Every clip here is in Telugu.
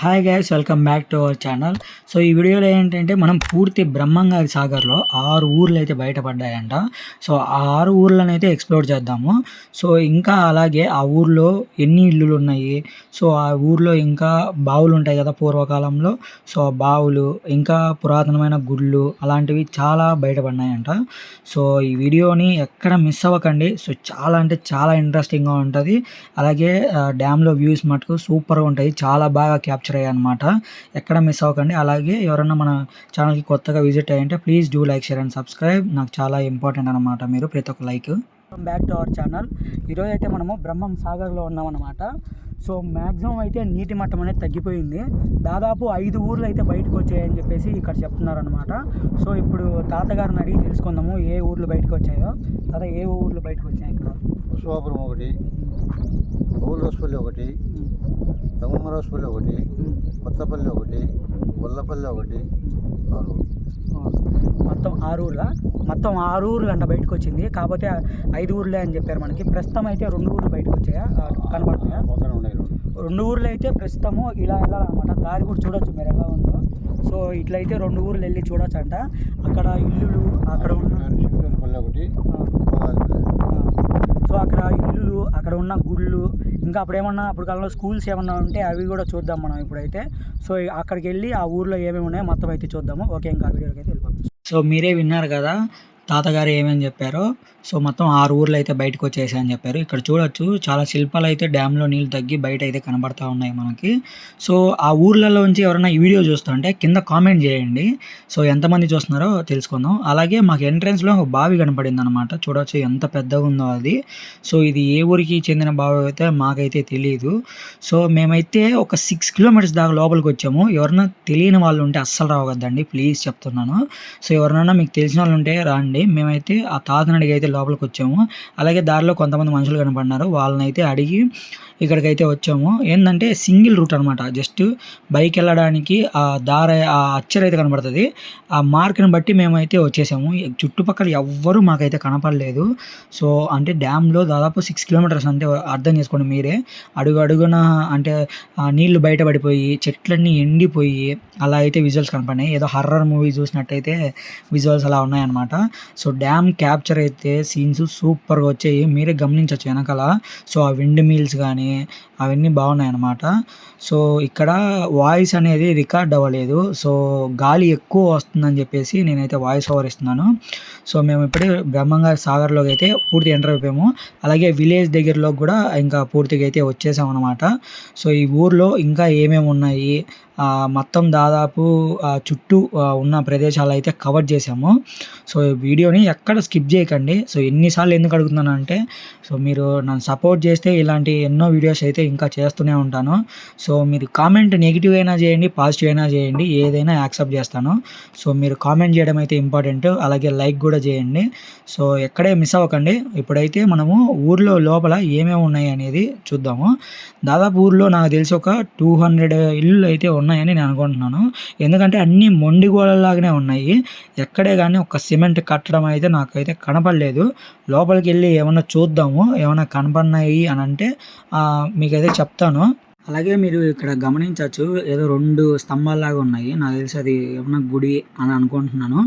hi guys welcome back to our channel so ఈ వీడియోలో ఏంటంటే మనం పూర్తి బ్రహ్మంగారి సాగర్లో ఆరు ఊర్లు అయితే బయటపడ్డాయంట. సో ఆ ఆరు ఊర్లను అయితే ఎక్స్ప్లోర్ చేద్దాము. సో ఇంకా అలాగే ఆ ఊర్లో ఎన్ని ఇల్లులు ఉన్నాయి సో ఆ ఊర్లో ఇంకా బావులు ఉంటాయి కదా పూర్వకాలంలో. సో ఆ బావులు ఇంకా పురాతనమైన గుళ్ళు అలాంటివి చాలా బయటపడినాయంట సో ఈ వీడియోని ఎక్కడ మిస్ అవ్వకండి. సో చాలా అంటే చాలా ఇంట్రెస్టింగ్గా ఉంటుంది. అలాగే డ్యామ్లో వ్యూస్ మటుకు సూపర్గా ఉంటాయి. చాలా బాగా క్యాప్చర్ అయ్యాయి అనమాట ఎక్కడ మిస్ అవ్వకండి. అలాగే ఎవరన్నా మన ఛానల్కి కొత్తగా visit అయ్యంటే please do like share and subscribe నాకు చాలా ఇంపార్టెంట్ అనమాట మీరు ప్రతి ఒక్క like back to our channel ఈరోజు అయితే మనము బ్రహ్మం సాగర్లో ఉన్నామన్నమాట సో మ్యాక్సిమం అయితే నీటి మట్టం అనేది తగ్గిపోయింది. దాదాపు ఐదు ఊర్లు అయితే బయటకు వచ్చాయని చెప్పేసి ఇక్కడ చెప్తున్నారనమాట సో ఇప్పుడు తాతగారిని అడిగి తెలుసుకుందాము ఏ ఊర్లు బయటకు వచ్చాయో. తాత ఏ ఊర్లు బయటకు వచ్చాయి ఇక్కడ? విశ్వాపురం ఒకటి ఊళ్ళోస్పల్లి ఒకటి దమ్మరాజపల్లి ఒకటి కొత్తపల్లి ఒకటి గొల్లపల్లి ఒకటి ఆరు. మొత్తం ఆరు ఊర్ల? మొత్తం ఆరు ఊర్లు అంట బయటకు వచ్చింది కాకపోతే ఐదు ఊర్లే అని చెప్పారు మనకి. ప్రస్తుతం అయితే రెండు ఊర్లు బయటకు వచ్చాయా కనబడుతున్నాయా? రెండు. ఊర్లు అయితే ప్రస్తుతము ఇలా వెళ్ళాలన్నమాట దారి కూడా చూడొచ్చు మీరు ఎలా ఉందో. సో ఇట్లయితే రెండు ఊర్లు వెళ్ళి చూడొచ్చు అంట అక్కడ ఇల్లులు అక్కడ ఉన్న ఒకటి సో అక్కడ ఇల్లులు అక్కడ ఉన్న గుళ్ళు ఇంకా అప్పుడు ఏమన్నా అప్పుడు కాలంలో స్కూల్స్ ఏమన్నా ఉంటే అవి కూడా చూద్దాం మనం ఇప్పుడైతే. సో అక్కడికి వెళ్ళి ఆ ఊర్లో ఏమేమి ఉన్నాయో మొత్తం అయితే చూద్దాము. ఓకే ఇంకా వీడియోకి అయితే వెళ్ళిపోతాం సో మీరే విన్నారు కదా తాతగారు ఏమేమి చెప్పారో. సో మొత్తం ఆరు ఊర్లు అయితే బయటకు వచ్చేసాయని చెప్పారు. ఇక్కడ చూడొచ్చు చాలా శిల్పాలు అయితే డ్యామ్లో నీళ్ళు తగ్గి బయట అయితే కనబడతా ఉన్నాయి మనకి. సో ఆ ఊర్లలో నుంచి ఎవరైనా ఈ వీడియో చూస్తుంటే కింద కామెంట్ చేయండి. సో ఎంతమంది చూస్తున్నారో తెలుసుకుందాం. అలాగే మాకు ఎంట్రన్స్లో ఒక బావి కనపడింది అనమాట చూడొచ్చు ఎంత పెద్దగా ఉందో అది. సో ఇది ఏ ఊరికి చెందిన బావి అయితే మాకైతే తెలియదు సో మేమైతే ఒక సిక్స్ కిలోమీటర్స్ దాకా లోపలికి వచ్చాము ఎవరైనా తెలియని వాళ్ళు ఉంటే అస్సలు రావద్దండి. ప్లీజ్ చెప్తున్నాను. సో ఎవరైనా మీకు తెలిసిన వాళ్ళు ఉంటే రాండి. మేమైతే ఆ తాతనడికి అయితే లోపలికి వచ్చాము. అలాగే దారిలో కొంతమంది మనుషులు కనపడినారు. వాళ్ళని అయితే అడిగి ఇక్కడికైతే వచ్చాము. ఏంటంటే సింగిల్ రూట్ అనమాట జస్ట్ బైక్ వెళ్ళడానికి ఆ దార ఆ అచ్చర్ అయితే కనబడుతుంది. ఆ మార్క్ని బట్టి మేమైతే వచ్చేసాము. చుట్టుపక్కల ఎవ్వరూ మాకైతే కనపడలేదు. సో అంటే డ్యామ్లో దాదాపు సిక్స్ కిలోమీటర్స్ అంటే అర్థం చేసుకోండి మీరే. అడుగు అడుగున అంటే ఆ నీళ్ళు బయటపడిపోయి చెట్లన్నీ ఎండిపోయి అలా అయితే విజువల్స్ కనపడినాయి. ఏదో హర్రర్ మూవీ చూసినట్టయితే విజువల్స్ అలా ఉన్నాయన్నమాట. సో డ్యామ్ క్యాప్చర్ అయితే సీన్స్ సూపర్గా వచ్చాయి. మీరే గమనించవచ్చు వెనకాల. సో ఆ విండ్ మిల్స్ కానీ Yeah. అవన్నీ బాగున్నాయి అన్నమాట సో ఇక్కడ వాయిస్ అనేది రికార్డ్ అవ్వలేదు. సో గాలి ఎక్కువ వస్తుందని చెప్పేసి నేనైతే వాయిస్ ఓవర్ ఇస్తున్నాను. సో మేము ఇప్పుడే బ్రహ్మంగారి సాగర్లోకి అయితే పూర్తి ఎంటర్ అయిపోయాము. అలాగే విలేజ్ దగ్గరలో కూడా ఇంకా పూర్తిగా అయితే వచ్చేసాం అనమాట సో ఈ ఊర్లో ఇంకా ఏమేమి ఉన్నాయి? మొత్తం దాదాపు చుట్టూ ఉన్న ప్రదేశాలు అయితే కవర్ చేసాము సో వీడియోని ఎక్కడ స్కిప్ చేయకండి. సో ఎన్నిసార్లు ఎందుకు అడుగుతున్నాను అంటే సో మీరు నన్ను సపోర్ట్ చేస్తే ఇలాంటి ఎన్నో వీడియోస్ అయితే ఇంకా చేస్తూనే ఉంటాను. సో మీరు కామెంట్ నెగిటివ్ అయినా చేయండి పాజిటివ్ అయినా చేయండి ఏదైనా యాక్సెప్ట్ చేస్తాను. సో మీరు కామెంట్ చేయడం అయితే ఇంపార్టెంట్. అలాగే లైక్ కూడా చేయండి. సో ఎక్కడే మిస్ అవ్వకండి. ఇప్పుడైతే మనము ఊర్లో లోపల ఏమేమి ఉన్నాయి అనేది చూద్దాము. దాదాపు ఊర్లో నాకు తెలిసి ఒక టూ హండ్రెడ్ ఇల్లు అయితే ఉన్నాయని నేను అనుకుంటున్నాను. ఎందుకంటే అన్నీ మొండి గోడలాగానే ఉన్నాయి. ఎక్కడే కానీ ఒక సిమెంట్ కట్టడం అయితే నాకైతే కనపడలేదు. లోపలికి వెళ్ళి ఏమన్నా చూద్దాము ఏమైనా కనపడినాయి అని అంటే మీకు మీకైతే చెప్తాను. అలాగే మీరు ఇక్కడ గమనించవచ్చు ఏదో రెండు స్తంభాల్లాగా ఉన్నాయి. నాకు తెలిసి అది ఏమన్నా గుడి అని అనుకుంటున్నాను.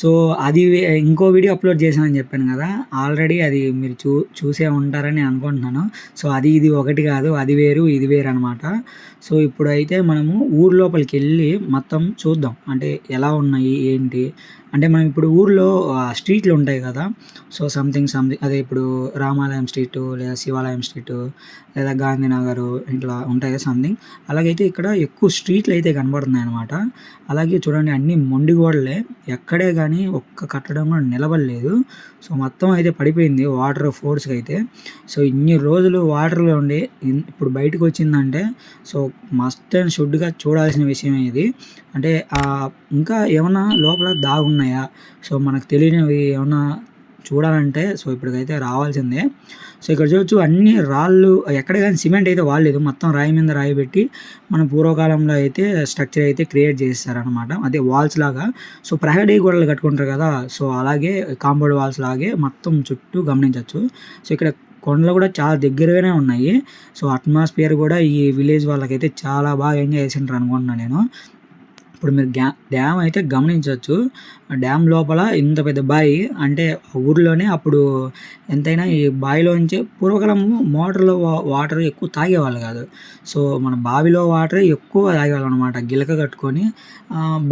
సో అది ఇంకో వీడియో అప్లోడ్ చేశానని చెప్పాను కదా. ఆల్రెడీ అది మీరు చూ చూసే ఉంటారని అనుకుంటున్నాను. సో అది ఇది ఒకటి కాదు అది వేరు ఇది వేరు అనమాట సో ఇప్పుడైతే మనము ఊరు లోపలికి వెళ్ళి మొత్తం చూద్దాం. అంటే ఎలా ఉన్నాయి ఏంటి అంటే మనం ఇప్పుడు ఊర్లో స్ట్రీట్లు ఉంటాయి కదా. సో సంథింగ్ సంథింగ్ అదే ఇప్పుడు రామాలయం స్ట్రీటు లేదా శివాలయం స్ట్రీటు లేదా గాంధీనగర్ ఇట్లా ఉంటాయి కదా సంథింగ్ అలాగైతే ఇక్కడ ఎక్కువ స్ట్రీట్లు అయితే కనబడుతున్నాయి అనమాట అలాగే చూడండి అన్ని మొండి గోడలే ఎక్కడే కానీ ఒక్క కట్టడం కూడా నిలబడలేదు. సో మొత్తం అయితే పడిపోయింది వాటర్ ఫోర్స్కి అయితే. సో ఇన్ని రోజులు వాటర్లో ఉండి ఇప్పుడు బయటకు వచ్చిందంటే సో మస్ట్ అండ్ షుడ్గా చూడాల్సిన విషయం ఇది. అంటే ఇంకా ఏమన్నా లోపల దాగున్నాయా? సో మనకు తెలియనివి ఏమన్నా చూడాలంటే సో ఇప్పటికైతే రావాల్సిందే. సో ఇక్కడ చూడొచ్చు అన్ని రాళ్ళు ఎక్కడ కానీ సిమెంట్ అయితే వాడలేదు. మొత్తం రాయి మీద రాయి పెట్టి మన పూర్వకాలంలో అయితే స్ట్రక్చర్ అయితే క్రియేట్ చేస్తారనమాట అదే వాల్స్ లాగా. సో ప్రహరీ గోడలు కట్టుకుంటారు కదా సో అలాగే కాంపౌండ్ వాల్స్ లాగే మొత్తం చుట్టూ గమనించవచ్చు సో ఇక్కడ కొండలు కూడా చాలా దగ్గరగానే ఉన్నాయి. సో అట్మాస్ఫియర్ కూడా ఈ విలేజ్ వాళ్ళకైతే చాలా బాగా ఎంజాయ్ చేసింటారు అనుకుంటున్నాను నేను. ఇప్పుడు మీరు గ్యా డ్యామ్ అయితే గమనించవచ్చు. డ్యామ్ లోపల ఇంత పెద్ద బావి అంటే ఊర్లోనే అప్పుడు ఎంతైనా ఈ బావిలోంచి పూర్వకాలం మోటార్లో వాటర్ ఎక్కువ తాగేవాళ్ళు కాదు. సో మన బావిలో వాటర్ ఎక్కువ తాగేవాళ్ళు అనమాట గిలక కట్టుకొని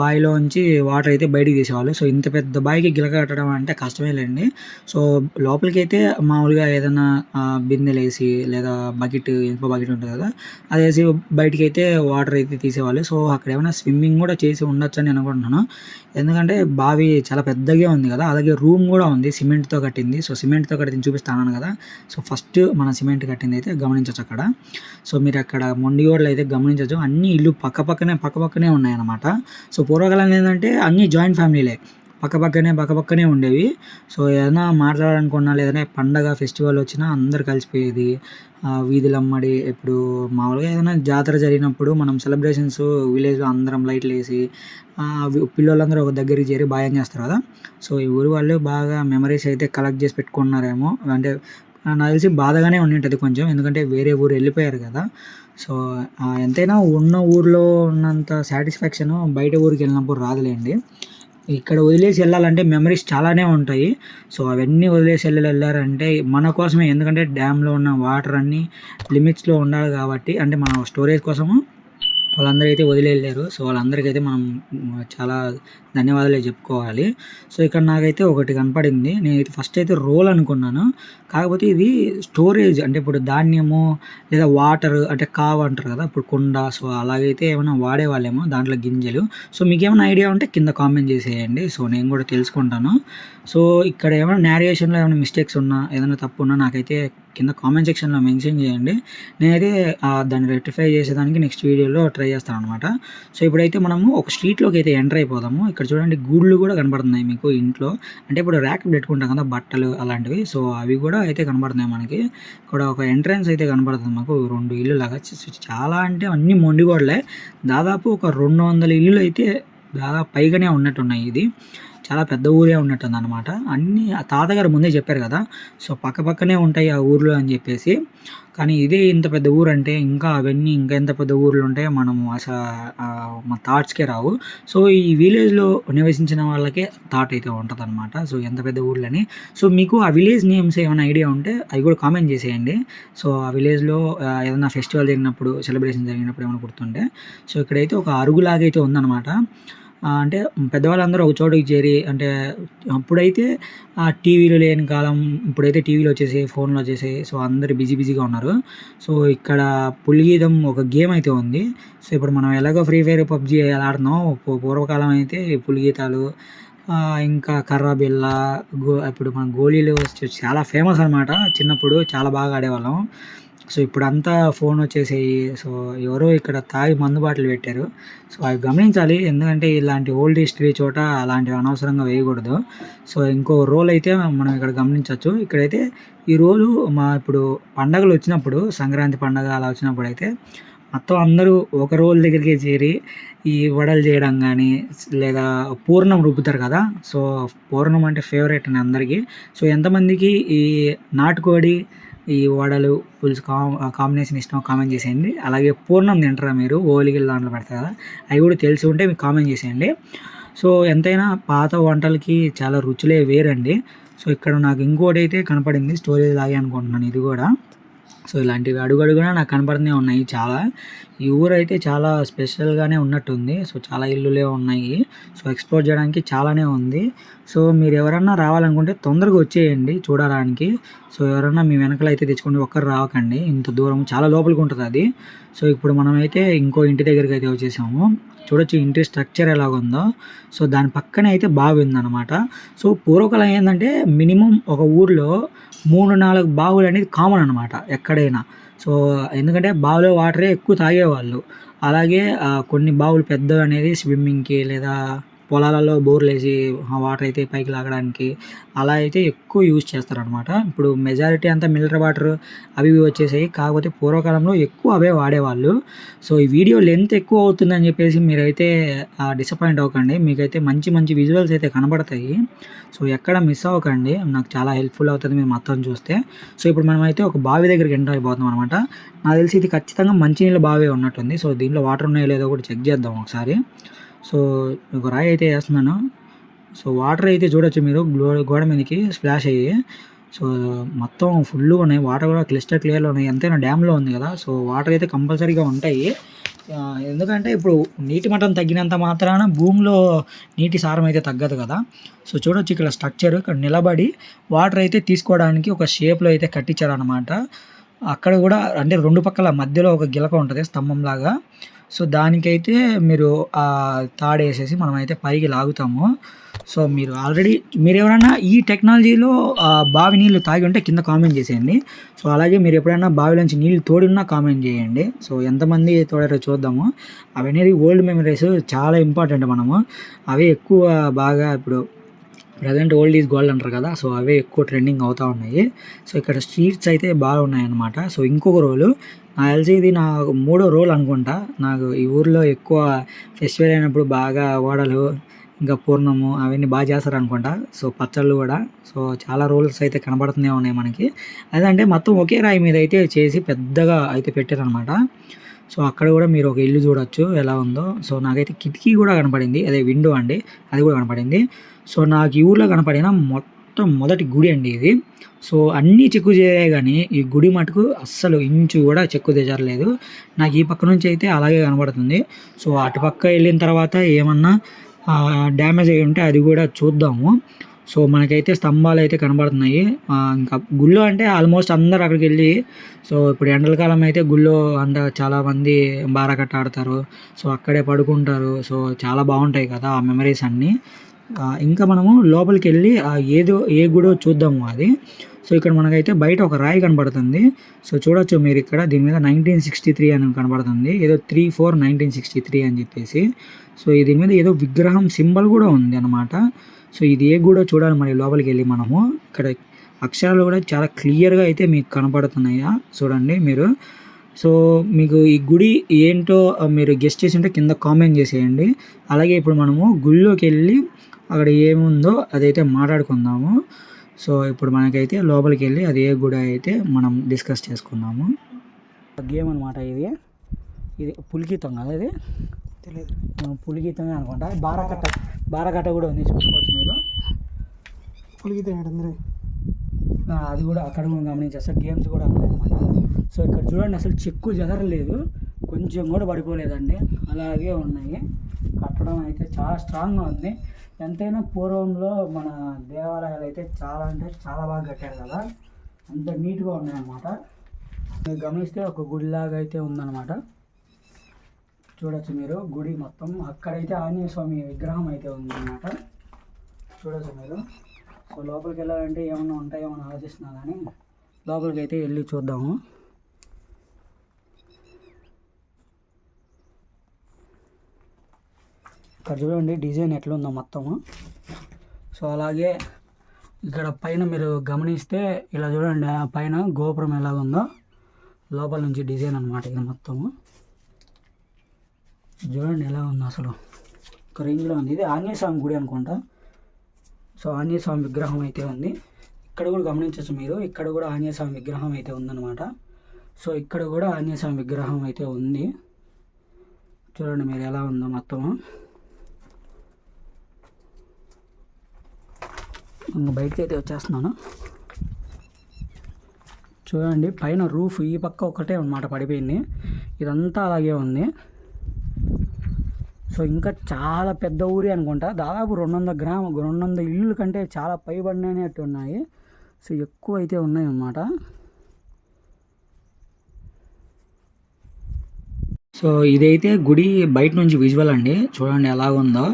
బావిలోంచి వాటర్ అయితే బయటికి తీసేవాళ్ళు. సో ఇంత పెద్ద బావికి గిలక కట్టడం అంటే కష్టమే లేండి. సో లోపలికి అయితే మామూలుగా ఏదైనా బిందెలు వేసి లేదా బకెట్ ఇనుప బకెట్ ఉంటుంది కదా అది వేసి బయటికి అయితే వాటర్ అయితే తీసేవాళ్ళు. సో అక్కడ ఏమైనా స్విమ్మింగ్ కూడా చేసి ఉండొచ్చు అని అనుకుంటున్నాను ఎందుకంటే బావి చాలా పెద్దగా ఉంది కదా అలాగే రూమ్ కూడా ఉంది సిమెంట్తో కట్టింది. సో సిమెంట్తో కట్టింది చూపిస్తాను కదా. సో ఫస్ట్ మన సిమెంట్ కట్టింది అయితే గమనించవచ్చు అక్కడ. సో మీరు అక్కడ మొండిగోడలు అయితే గమనించవచ్చు అన్ని ఇల్లు పక్క పక్కనే పక్క పక్కనే ఉన్నాయన్నమాట. సో పూర్వకాలం ఏంటంటే అన్ని జాయింట్ ఫ్యామిలీలే. పక్కపక్కనే పక్కపక్కనే ఉండేవి. సో ఏదైనా మాట్లాడాలనుకున్నా లేదంటే పండగ ఫెస్టివల్ వచ్చినా అందరు కలిసిపోయేది. వీధులమ్మడి ఇప్పుడు మామూలుగా ఏదైనా జాతర జరిగినప్పుడు మనం సెలబ్రేషన్స్ విలేజ్లో అందరం లైట్లు వేసి పిల్లలందరూ పిల్లోళ్ళందరూ ఒక దగ్గరికి చేరి బాగా చేస్తారు కదా. సో ఈ ఊరి వాళ్ళు బాగా మెమరీస్ అయితే కలెక్ట్ చేసి పెట్టుకున్నారేమో. అంటే నాకు తెలిసి బాధగానే ఉండి ఉంటుంది కొంచెం. ఎందుకంటే వేరే ఊరు వెళ్ళిపోయారు కదా. సో ఎంతైనా ఉన్న ఊర్లో ఉన్నంత సాటిస్ఫాక్షన్ బయట ఊరికి వెళ్ళినప్పుడు రాదులేండి. ఇక్కడ వదిలేసి వెళ్ళాలంటే మెమరీస్ చాలానే ఉంటాయి. సో అవన్నీ వదిలేసి వెళ్ళి వెళ్ళారంటే మన కోసమే ఎందుకంటే డ్యామ్లో ఉన్న వాటర్ అన్నీ లిమిట్స్లో ఉండాలి కాబట్టి అంటే మన స్టోరేజ్ కోసము వాళ్ళందరూ అయితే వదిలి వెళ్ళారు సో వాళ్ళందరికీ అయితే మనం చాలా ధన్యవాదాలు చెప్పుకోవాలి. సో ఇక్కడ నాకైతే ఒకటి కనపడింది. నేను ఫస్ట్ అయితే రోల్ అనుకున్నాను. కాకపోతే ఇది స్టోరేజ్ అంటే ఇప్పుడు ధాన్యము లేదా వాటర్ అంటే కావ అంటారు కదా ఇప్పుడు కుండ సో అలాగైతే ఏమైనా వాడేవాళ్ళేమో దాంట్లో గింజలు. సో మీకు ఏమైనా ఐడియా ఉంటే కింద కామెంట్ చేసేయండి. సో నేను కూడా తెలుసుకుంటాను. సో ఇక్కడ ఏమైనా నేరేషన్లో ఏమైనా మిస్టేక్స్ ఉన్నా ఏదైనా తప్పు ఉన్నా నాకైతే కింద కామెంట్ సెక్షన్లో మెన్షన్ చేయండి. నేనైతే దాన్ని రెక్టిఫై చేసేదానికి నెక్స్ట్ వీడియోలో ట్రై చేస్తాను అనమాట సో ఇప్పుడైతే మనము ఒక స్ట్రీట్లోకి అయితే ఎంటర్ అయిపోదాము. ఇక్కడ చూడండి గూళ్ళు కూడా కనబడుతున్నాయి మీకు ఇంట్లో. అంటే ఇప్పుడు ర్యాక్ పెట్టుకుంటాం కదా బట్టలు అలాంటివి. సో అవి కూడా అయితే కనబడుతున్నాయి మనకి. ఇక్కడ ఒక ఎంట్రన్స్ అయితే కనబడుతుంది మాకు. రెండు ఇల్లు లాగా. చాలా అంటే అన్ని మొండిగోడలే. దాదాపు ఒక రెండు వందల ఇల్లులు అయితే దాదాపు పైగానే ఉన్నట్టున్నాయి ఇది. చాలా పెద్ద ఊరే ఉన్నట్టుంది అనమాట అన్నీ ఆ తాతగారు ముందే చెప్పారు కదా సో పక్క పక్కనే ఉంటాయి ఆ ఊర్లో అని చెప్పేసి. కానీ ఇదే ఇంత పెద్ద ఊరు అంటే ఇంకా అవన్నీ ఇంకా ఎంత పెద్ద ఊర్లు ఉంటాయో మనము అసలు మన థాట్స్కే రావు. సో ఈ విలేజ్లో నివసించిన వాళ్ళకే థాట్ అయితే ఉంటుంది అనమాట సో ఎంత పెద్ద ఊర్లని. సో మీకు ఆ విలేజ్ నేమ్స్ ఏమైనా ఐడియా ఉంటే అవి కూడా కామెంట్ చేసేయండి. సో ఆ విలేజ్లో ఏదైనా ఫెస్టివల్ జరిగినప్పుడు సెలబ్రేషన్ జరిగినప్పుడు ఏమైనా గుర్తుంటే. సో ఇక్కడైతే ఒక అరుగులాగైతే ఉందన్నమాట. అంటే పెద్దవాళ్ళందరూ ఒక చోటుకి చేరి అంటే అప్పుడైతే ఆ టీవీలు లేని కాలం ఇప్పుడైతే టీవీలు వచ్చేసి ఫోన్లు వచ్చేసి సో అందరు బిజీ బిజీగా ఉన్నారు. సో ఇక్కడ పులిగీతం ఒక గేమ్ అయితే ఉంది. సో ఇప్పుడు మనం ఎలాగో ఫ్రీ ఫైర్ పబ్జి ఎలా ఆడుతున్నాం. పూర్వకాలం అయితే పులిగీతాలు ఇంకా కర్ర బిల్ల గో ఇప్పుడు మన గోళీలు వచ్చి చాలా ఫేమస్ అనమాట చిన్నప్పుడు చాలా బాగా ఆడేవాళ్ళం. సో ఇప్పుడంతా ఫోన్ వచ్చేసాయి. సో ఎవరో ఇక్కడ తాగి మందు బాటలు పెట్టారు. సో అవి గమనించాలి. ఎందుకంటే ఇలాంటి ఓల్డ్ హిస్టరీ చోట అలాంటివి అనవసరంగా వేయకూడదు. సో ఇంకో రోల్ అయితే మనం ఇక్కడ గమనించవచ్చు ఇక్కడైతే ఈ రోలు మా ఇప్పుడు పండగలు వచ్చినప్పుడు సంక్రాంతి పండగ అలా వచ్చినప్పుడు అయితే మొత్తం అందరూ ఒక రోల్ దగ్గరికి చేరి ఈ వడలు చేయడం కానీ లేదా పూర్ణం రుబ్బుతారు కదా. సో పూర్ణం అంటే ఫేవరెట్ అని అందరికీ. సో ఎంతమందికి ఈ నాటుకోడి ఈ వడలు పులుసు కా కాంబినేషన్ ఇష్టం కామెంట్ చేసేయండి. అలాగే పూర్ణం తింటారా మీరు? ఓలిగిల దాంట్లో పెడతారు? కదా అవి కూడా తెలిసి ఉంటే మీకు కామెంట్ చేసేయండి. సో ఎంతైనా పాత వంటలకి చాలా రుచులే వేరండి. సో ఇక్కడ నాకు ఇంకోటి అయితే కనపడింది స్టోరేజ్ లాగే అనుకుంటున్నాను ఇది కూడా. సో ఇలాంటివి అడుగడుగునా నాకు కనపడుతూనే ఉన్నాయి చాలా. ఈ ఊరు అయితే చాలా స్పెషల్గానే ఉన్నట్టుంది. సో చాలా ఇల్లులే ఉన్నాయి. సో ఎక్స్ప్లోర్ చేయడానికి చాలానే ఉంది. సో మీరు ఎవరన్నా రావాలనుకుంటే తొందరగా వచ్చేయండి చూడడానికి. సో ఎవరన్నా మీ వెనకలు అయితే తెచ్చుకోండి ఒక్కరు రావకండి ఇంత దూరం చాలా లోపలికి ఉంటుంది అది. సో ఇప్పుడు మనమైతే ఇంకో ఇంటి దగ్గరికి అయితే వచ్చేసాము. చూడొచ్చు ఇంటి స్ట్రక్చర్ ఎలాగుందో. సో దాని పక్కనే అయితే బావి ఉందన్నమాట. సో పూర్వకాలం ఏంటంటే మినిమం ఒక ఊర్లో మూడు నాలుగు బావులు అనేది కామన్ అనమాట ఎక్కడైనా. సో ఎందుకంటే బావిలో వాటరే ఎక్కువ తాగేవాళ్ళు. అలాగే కొన్ని బావులు పెద్దవి అనేది స్విమ్మింగ్కి లేదా పొలాలలో బోర్లు వేసి ఆ వాటర్ అయితే పైకి లాగడానికి అలా అయితే ఎక్కువ యూజ్ చేస్తారనమాట ఇప్పుడు మెజారిటీ అంతా మినరల్ వాటర్ అవి ఇవి వచ్చేసాయి. కాకపోతే పూర్వకాలంలో ఎక్కువ అవే వాడేవాళ్ళు. సో ఈ వీడియో లెంత్ ఎక్కువ అవుతుందని చెప్పేసి మీరైతే డిసప్పాయింట్ అవ్వకండి. మీకైతే మంచి మంచి విజువల్స్ అయితే కనబడతాయి. సో ఎక్కడ మిస్ అవ్వకండి. నాకు చాలా హెల్ప్ఫుల్ అవుతుంది మీరు మొత్తం చూస్తే. సో ఇప్పుడు మనమైతే ఒక బావి దగ్గరికి ఎంటర్ అయిపోతున్నాం అనమాట నాకు తెలిసి ఇది ఖచ్చితంగా మంచినీళ్ళ బావి ఉన్నట్టుంది. సో దీంట్లో వాటర్ ఉన్నాయో లేదో కూడా చెక్ చేద్దాం ఒకసారి. సో ఒక రాయి అయితే వేస్తున్నాను. సో వాటర్ అయితే చూడొచ్చు మీరు గ్లో- గోడ మీదకి స్ప్లాష్ అయ్యి. సో మొత్తం ఫుల్గా ఉన్నాయి. వాటర్ కూడా క్లిస్టర్ క్లియర్లో ఉన్నాయి. ఎంతైనా డ్యామ్లో ఉంది కదా. సో వాటర్ అయితే కంపల్సరీగా ఉంటాయి. ఎందుకంటే ఇప్పుడు నీటి మట్టం తగ్గినంత మాత్రాన భూమిలో నీటి సారం అయితే తగ్గదు కదా. సో చూడొచ్చు ఇక్కడ స్ట్రక్చర్. ఇక్కడ నిలబడి వాటర్ అయితే తీసుకోవడానికి ఒక షేప్లో అయితే కట్టించారనమాట అక్కడ కూడా అంటే రెండు పక్కల మధ్యలో ఒక గిలక ఉంటుంది స్తంభం లాగా సో దానికైతే మీరు ఆ తాడు వేసేసి మనమైతే పైకి లాగుతాము. సో మీరు ఆల్రెడీ మీరు ఎవరైనా ఈ టెక్నాలజీలో బావి నీళ్ళు తాగి ఉంటే కింద కామెంట్ చేసేయండి. సో అలాగే మీరు ఎప్పుడైనా బావిలోంచి నీళ్ళు తోడున్నా కామెంట్ చేయండి. సో ఎంతమంది తోడారో చూద్దాము. అవి అనేది ఓల్డ్ మెమరీస్ చాలా ఇంపార్టెంట్ మనము. అవి ఎక్కువ బాగా ఇప్పుడు ప్రజెంట్ ఓల్డ్ ఈజ్ గోల్డ్ అంటారు కదా సో అవే ఎక్కువ ట్రెండింగ్ అవుతూ ఉన్నాయి. సో ఇక్కడ స్ట్రీట్స్ అయితే బాగున్నాయి అనమాట సో ఇంకొక రోలు నా తెలిసి ఇది నా మూడో రోల్ అనుకుంటా. నాకు ఈ ఊర్లో ఎక్కువ ఫెస్టివల్ అయినప్పుడు బాగా ఓడలు ఇంకా పూర్ణము అవన్నీ బాగా చేస్తారు అనుకుంటా. సో పచ్చళ్ళు కూడా సో చాలా రోల్స్ అయితే కనబడుతూనే ఉన్నాయి మనకి. అదంటే మొత్తం ఒకే రాయి మీద అయితే చేసి పెద్దగా అయితే పెట్టారనమాట సో అక్కడ కూడా మీరు ఒక ఇల్లు చూడొచ్చు ఎలా ఉందో. సో నాకైతే కిటికీ కూడా కనపడింది. అదే విండో అండి అది కూడా కనపడింది. సో నాకు ఈ ఊర్లో కనపడిన మొత్తం మొదటి గుడి అండి ఇది. సో అన్నీ చెక్కు చేయాలి కానీ ఈ గుడి మటుకు అస్సలు ఇంచు కూడా చెక్కు తెజరలేదు నాకు ఈ పక్క నుంచి అయితే అలాగే కనబడుతుంది సో అటుపక్క వెళ్ళిన తర్వాత ఏమన్నా డ్యామేజ్ అయ్యి ఉంటే అది కూడా చూద్దాము. సో మనకైతే స్తంభాలు అయితే కనబడుతున్నాయి. ఇంకా గుళ్ళో అంటే ఆల్మోస్ట్ అందరు అక్కడికి వెళ్ళి సో ఇప్పుడు ఎండల కాలం అయితే గుళ్ళో అంత చాలామంది బారకట్ట ఆడతారు. సో అక్కడే పడుకుంటారు. సో చాలా బాగుంటాయి కదా ఆ మెమరీస్ అన్నీ. ఇంకా మనము లోపలికి వెళ్ళి ఏదో ఏ గుడో చూద్దాము అది. సో ఇక్కడ మనకైతే బయట ఒక రాయి కనబడుతుంది. సో చూడొచ్చు మీరు ఇక్కడ దీని మీద నైన్టీన్ సిక్స్టీ త్రీ అని కనబడుతుంది. ఏదో three four nineteen sixty three అని చెప్పేసి. సో దీని మీద ఏదో విగ్రహం సింబల్ కూడా ఉంది అనమాట సో ఇది ఏ గుడో చూడాలి మరి లోపలికి వెళ్ళి మనము. ఇక్కడ అక్షరాలు కూడా చాలా క్లియర్గా అయితే మీకు కనపడుతున్నాయా? చూడండి మీరు. సో మీకు ఈ గుడి ఏంటో మీరు గెస్ట్ చేసి ఉంటే కింద కామెంట్ చేసేయండి. అలాగే ఇప్పుడు మనము గుళ్ళోకి వెళ్ళి అక్కడ ఏముందో అదైతే మాట్లాడుకుందాము. సో ఇప్పుడు మనకైతే లోపలికి వెళ్ళి అది ఏ గుడి అయితే మనం డిస్కస్ చేసుకుందాము. గేమ్ అనమాట ఇది. ఇది పులికితం కదా ఇది? తెలియదు పులిగీతమే అనుకుంటా. బారాకట్ట బారాకట్ట కూడా ఉంది చూసుకోవచ్చు మీరు. పులిగీతం ఏంటంటే అది కూడా అక్కడ కూడా గమనించేస్తారు గేమ్స్ కూడా ఉన్నాయన్నమాట సో ఇక్కడ చూడండి అసలు చెక్కు జరగలేదు. కొంచెం కూడా పడిపోలేదండి. అలాగే ఉన్నాయి. కట్టడం అయితే చాలా స్ట్రాంగ్గా ఉంది. ఎంతైనా పూర్వంలో మన దేవాలయాలు అయితే చాలా అంటే చాలా బాగా కట్టారు కదా. అంత నీట్గా ఉన్నాయన్నమాట. మీరు గమనిస్తే ఒక గుడిలాగా అయితే ఉందన్నమాట. చూడొచ్చు మీరు. గుడి మొత్తం. అక్కడైతే ఆంజనేయ స్వామి విగ్రహం అయితే ఉందన్నమాట. చూడొచ్చు మీరు. సో లోపలికి వెళ్ళాలంటే ఏమన్నా ఉంటాయో అని ఆలోచిస్తున్నా కానీ లోపలికి అయితే వెళ్ళి చూద్దాము. ఇక్కడ చూడండి డిజైన్ ఎట్లుందో మొత్తము. సో అలాగే ఇక్కడ పైన మీరు గమనిస్తే ఇలా చూడండి ఆ పైన గోపురం ఎలాగుందో. లోపల నుంచి డిజైన్ అనమాట ఇది మొత్తము. చూడండి ఎలా ఉంది అసలు. ఒక రేంజ్లో ఉంది. ఇది ఆంజనేయ స్వామి గుడి అనుకుంటా. సో ఆంజనేయ స్వామి విగ్రహం అయితే ఉంది. ఇక్కడ కూడా గమనించవచ్చు మీరు. ఇక్కడ కూడా ఆంజనేయ స్వామి విగ్రహం అయితే ఉందన్నమాట. సో ఇక్కడ కూడా ఆంజనేయ స్వామి విగ్రహం అయితే ఉంది. చూడండి మీరు ఎలా ఉందో మొత్తము. ఇంకా బయటకి అయితే వచ్చేస్తున్నాను. చూడండి పైన రూఫ్ ఈ పక్క ఒకటే అన్నమాట పడిపోయింది. ఇదంతా అలాగే ఉంది. సో ఇంకా చాలా పెద్ద ఊరి అనుకుంటా. దాదాపు రెండు వందల గ్రామ రెండు వందల ఇల్లు కంటే చాలా పైబడినట్టు ఉన్నాయి. సో ఎక్కువ అయితే ఉన్నాయి అన్నమాట సో ఇదైతే గుడి బయట నుంచి విజువల్ అండి. చూడండి ఎలా ఉందో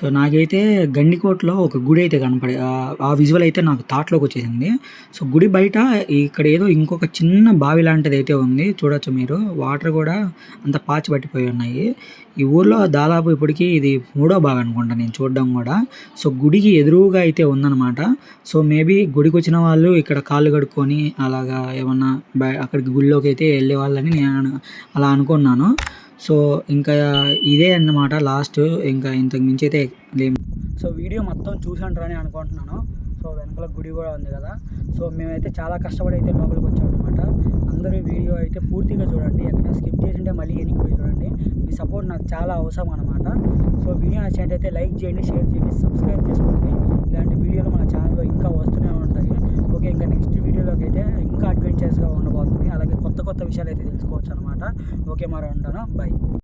సో నాకైతే గండికోటలో ఒక గుడి అయితే కనపడే ఆ- విజువల్ అయితే నాకు థాట్లోకి వచ్చేసింది. సో గుడి బయట ఇక్కడ ఏదో ఇంకొక చిన్న బావి లాంటిది అయితే ఉంది. చూడొచ్చు మీరు. వాటర్ కూడా అంత పాచి పట్టిపోయి ఉన్నాయి. ఈ ఊర్లో దాదాపు ఇప్పటికీ ఇది మూడో బావి అనుకుంటా నేను చూడడం కూడా. సో గుడికి ఎదురుగా అయితే ఉందన్నమాట. సో మేబీ గుడికి వచ్చిన వాళ్ళు ఇక్కడ కాళ్ళు కడుక్కొని అలాగా ఏమన్నా అక్కడికి గుడిలోకి అయితే వెళ్ళే వాళ్ళని నేను అలా అనుకున్నాను. సో ఇంకా ఇదే అన్నమాట లాస్ట్ ఇంకా ఇంతకు మించి అయితే లేము సో వీడియో మొత్తం చూసంటారని అనుకుంటున్నాను. సో వెనకాల గుడి కూడా ఉంది కదా. సో మేమైతే చాలా కష్టపడి అయితే లోపలికి వచ్చామన్నమాట. అందరూ వీడియో అయితే పూర్తిగా చూడండి. ఎక్కడైనా స్కిప్ చేసింటే మళ్ళీ వెనక్కి పోయి చూడండి. మీ సపోర్ట్ నాకు చాలా అవసరం అనమాట సో వీడియో నచ్చినట్టయితే లైక్ చేయండి షేర్ చేయండి సబ్స్క్రైబ్ చేసుకోండి. ఇలాంటి వీడియోలు మన ఛానల్లో ఇంకా వస్తూనే ఉంటాయి. ఓకే ఇంకా నెక్స్ట్ వీడియోలోకి అయితే ఇంకా అడ్వెంచర్స్గా ఉండబోతుంది. అలాగే కొత్త కొత్త విషయాలు అయితే తెలుసుకోవచ్చు అనమాట ఓకే మరి ఉంటాను. బాయ్